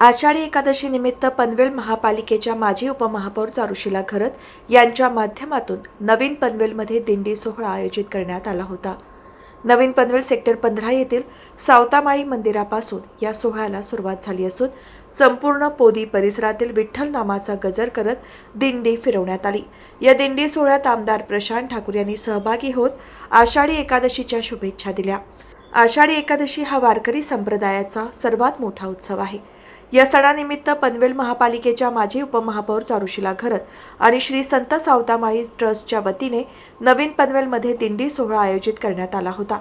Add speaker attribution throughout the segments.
Speaker 1: आषाढी एकादशीनिमित्त पनवेल महापालिकेच्या माजी उपमहापौर चारुशिला खरत यांच्या माध्यमातून नवीन पनवेलमध्ये दिंडी सोहळा आयोजित करण्यात आला होता. नवीन पनवेल सेक्टर पंधरा येथील सावतामाळी मंदिरापासून या सोहळ्याला सुरुवात झाली असून संपूर्ण पोदी परिसरातील विठ्ठल नामाचा गजर करत दिंडी फिरवण्यात आली. या दिंडी सोहळ्यात आमदार प्रशांत ठाकूर यांनी सहभागी होत आषाढी एकादशीच्या शुभेच्छा दिल्या. आषाढी एकादशी हा वारकरी संप्रदायाचा सर्वात मोठा उत्सव आहे. या सणानिमित्त पनवेल महापालिकेच्या माजी उपमहापौर चारुशिला घरत आणि श्री संत सावतामाळी ट्रस्टच्या वतीने नवीन पनवेलमध्ये दिंडी सोहळा आयोजित करण्यात आला होता.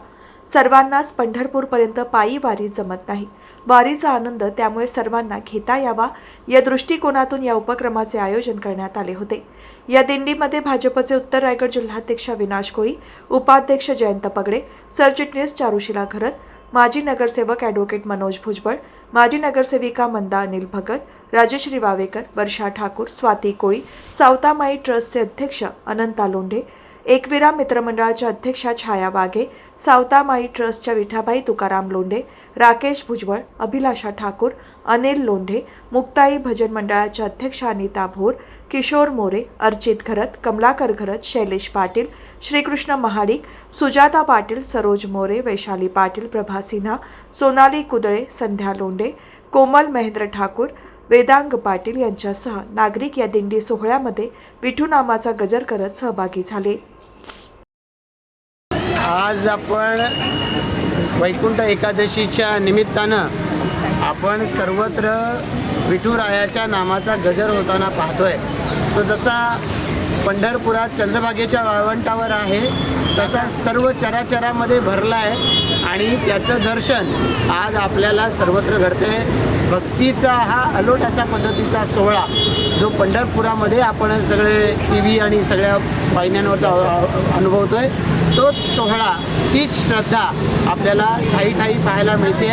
Speaker 1: सर्वांनाच पंढरपूरपर्यंत पायी वारी जमत नाही. वारीचा आनंद त्यामुळे सर्वांना घेता यावा या दृष्टिकोनातून या उपक्रमाचे आयोजन करण्यात आले होते. या दिंडीमध्ये भाजपचे उत्तर रायगड जिल्हाध्यक्ष विनाश कोळी उपाध्यक्ष जयंत पगडे सरचिटणीस चारुशिला घरत माजी नगरसेवक ॲडव्होकेट मनोज भुजबळ माजी नगरसेविका मंदा अनिल भगत राजश्री वावेकर वर्षा ठाकूर स्वाती कोळी सावतामाई ट्रस्टचे अध्यक्ष अनंता लोंढे एकविरा मित्रमंडळाच्या अध्यक्षा छाया वाघे सावतामाई ट्रस्टच्या विठाबाई तुकाराम लोंढे राकेश भुजबळ अभिलाषा ठाकूर अनिल लोंढे मुक्ताई भजन मंडळाच्या अध्यक्षा अनिता भोर किशोर मोरे अर्चित घरत कमलाकर घरत शैलेश पाटील श्रीकृष्ण महाडिक सुजाता पाटील सरोज मोरे वैशाली पाटील प्रभा सिन्हा सोनाली कुदळे संध्या लोंढे कोमल महेंद्र ठाकूर वेदांग पाटील यांच्यासह नागरिक या दिंडी सोहळ्यामध्ये विठू नामाचा गजर करत सहभागी झाले.
Speaker 2: आज आपण वैकुंठ एकादशीच्या निमित्तानं आपण सर्वत्र विठुरायाच्या नामाचा गजर होताना पाहतोय. तो जसा पंढरपुरात चंद्रभागेच्या वाळवंटावर आहे तसा सर्व चराचरामध्ये भरला आहे आणि त्याचं दर्शन आज आपल्याला सर्वत्र घडते भक्तीचा हा अलोट अशा पद्धतीचा सोहळा जो पंढरपुरामध्ये आपण सगळे टी व्ही आणि सगळ्या वाहिन्यांवर अनुभवतोय तोच सोहळा तीच श्रद्धा आपल्याला ठाई ठाई पाहायला मिळते.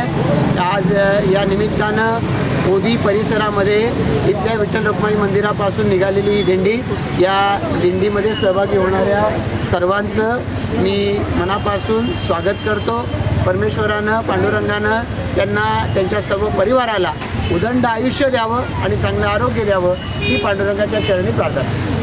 Speaker 2: आज या निमित्तानं मोदी परिसरामध्ये इथल्या विठ्ठल रुक्माई मंदिरापासून निघालेली ही दिंडी या दिंडीमध्ये सहभागी होणाऱ्या सर्वांचं मी मनापासून स्वागत करतो. परमेश्वरानं पांडुरंगानं त्यांना त्यांच्या सर्व परिवाराला उदंड आयुष्य द्यावं आणि चांगलं आरोग्य द्यावं ही पांडुरंगाच्या चरणी प्रार्थना.